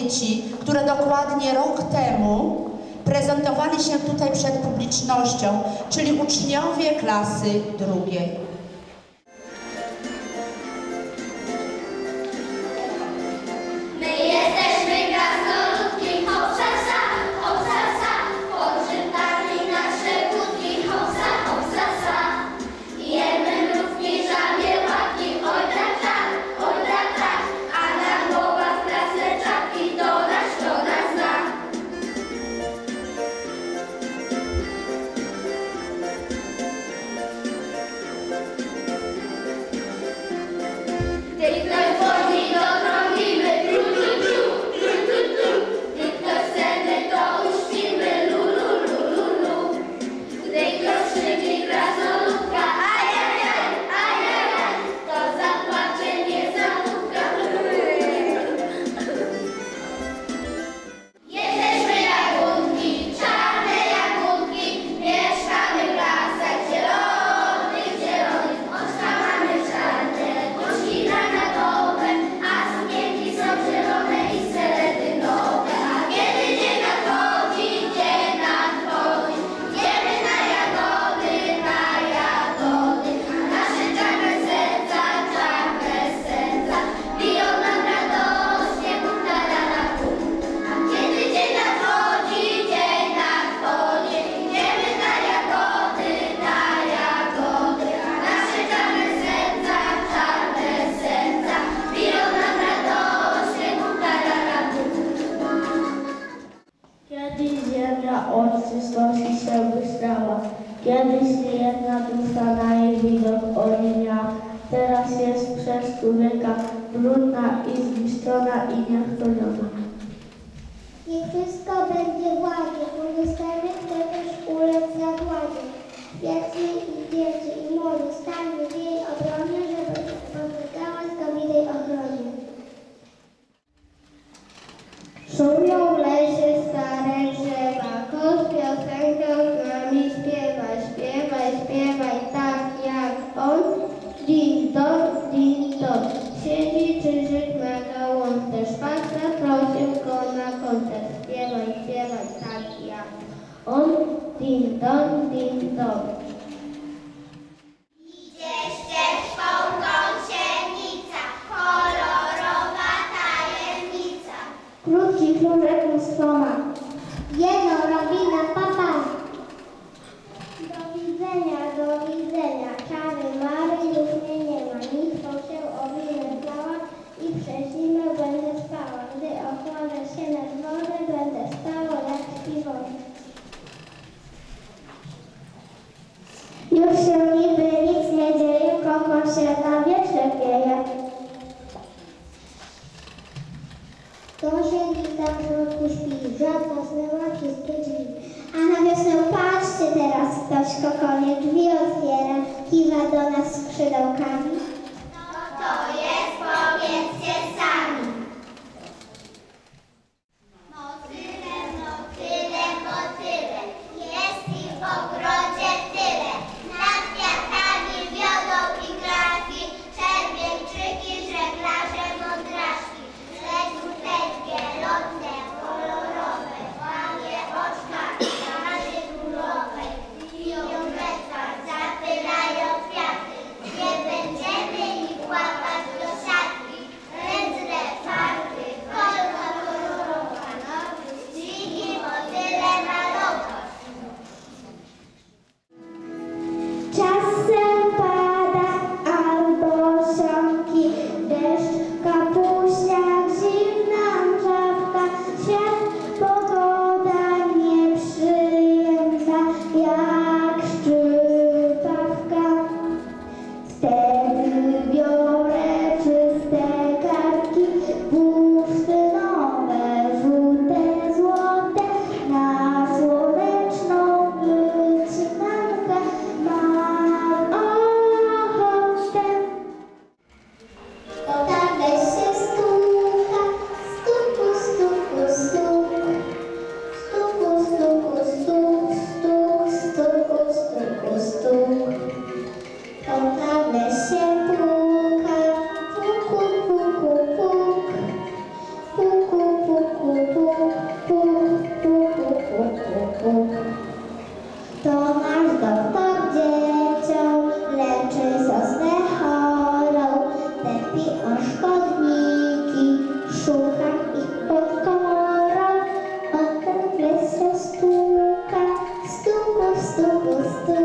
dzieci, które dokładnie rok temu prezentowali się tutaj przed publicznością, czyli uczniowie klasy drugiej. a oczy stąd się błyszczała. Kiedyś jedna dusza na jej widok oliwiała, teraz jest przez człowieka brudna i zniszczona i niechroniona. Niech wszystko będzie właśnie, pozostaje Już się niby nic nie dzieje, koko się na wietrze wieje. Gąsienki tam w środku śpi, żadna zmyła wszystkie drzwi. A na wiosnę patrzcie teraz, ktoś kokonie drzwi otwiera, kiwa do nas skrzydełkami. Stop. gosto, gosto.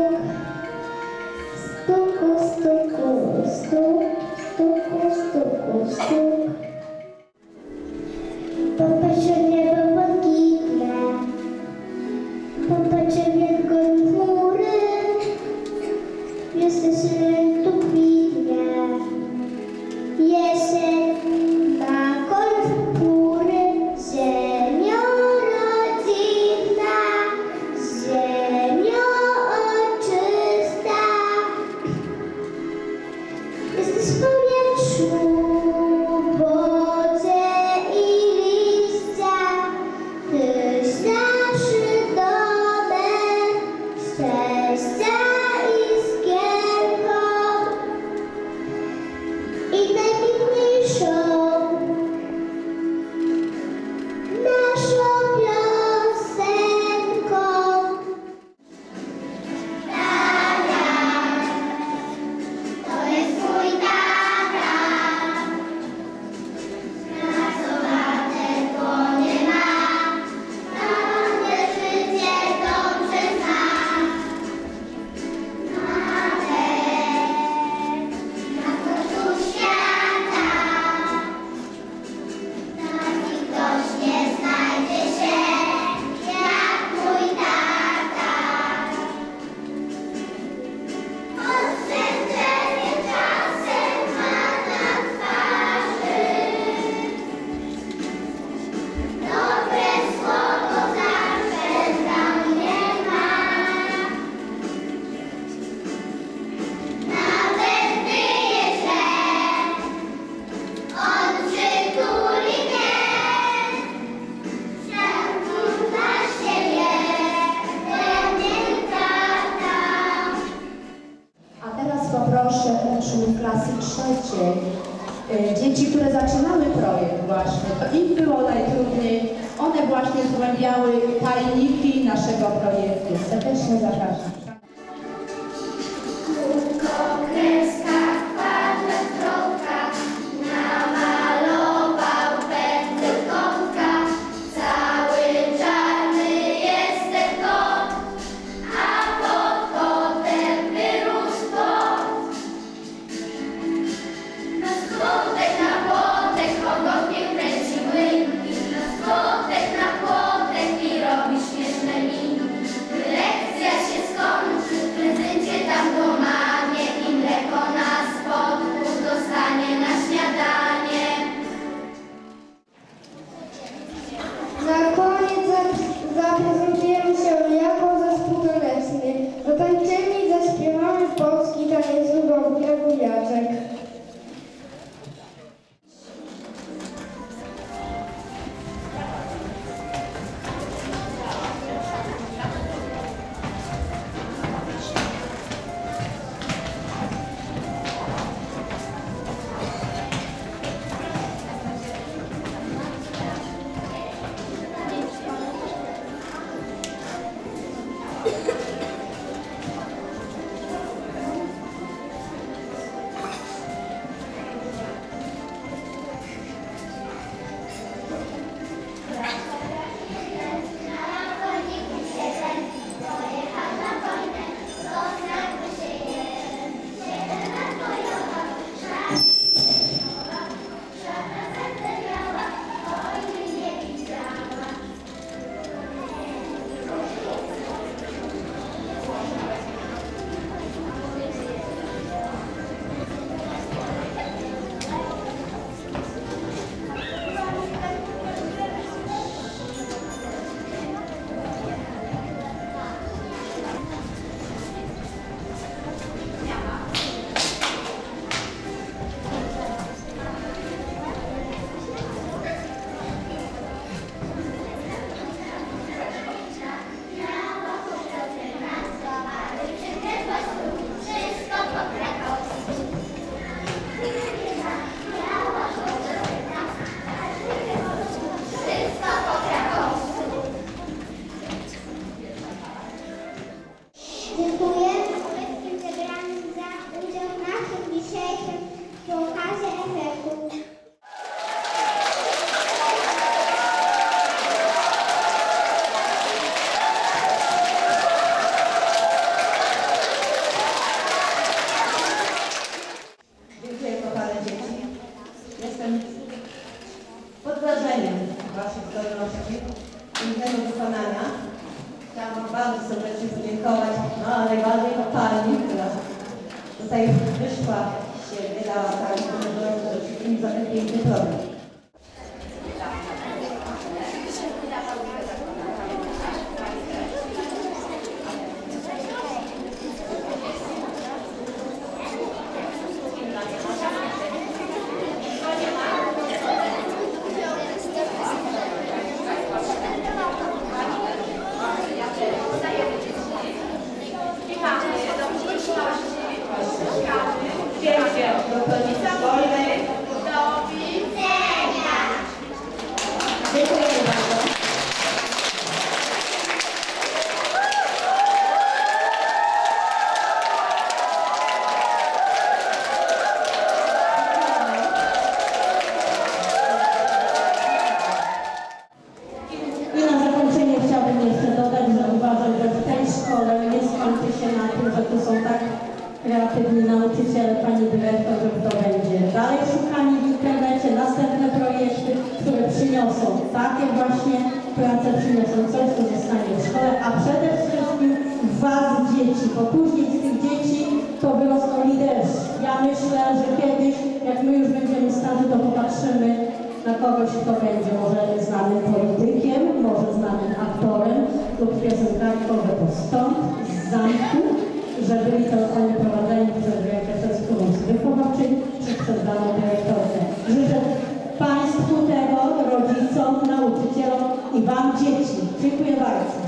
Thank you. Zgłębiały tajniki naszego projektu. Serdecznie zapraszam. No najbardziej to Pani, która tutaj wyszła z siebie, dała tak wszystkim za ten piękny program. Pięknie, do pełnicy wolnej. Do widzenia. Dziękuję bardzo. I na zakończenie chciałabym jeszcze dodać, że uważam, że w tej szkole nie skończy się na tym, że tu są tak kreatywni nauczyciele, pani dyrektor, że to będzie dalej szukani w internecie, następne projekty, które przyniosą takie właśnie prace, przyniosą coś, co zostanie w szkole, a przede wszystkim was dzieci, bo później z tych dzieci to wyrosną liderzy. Ja myślę, że kiedyś, jak my już będziemy starzy, to popatrzymy na kogoś, kto będzie może znanym politykiem, może znanym aktorem lub piosenkarką, że to stąd, z zamku, że byli to oni prowadzeni przez dyrektorę szkoły wychowawczej czy przez daną dyrektorkę. Życzę Państwu tego, rodzicom, nauczycielom i Wam dzieci. Dziękuję bardzo.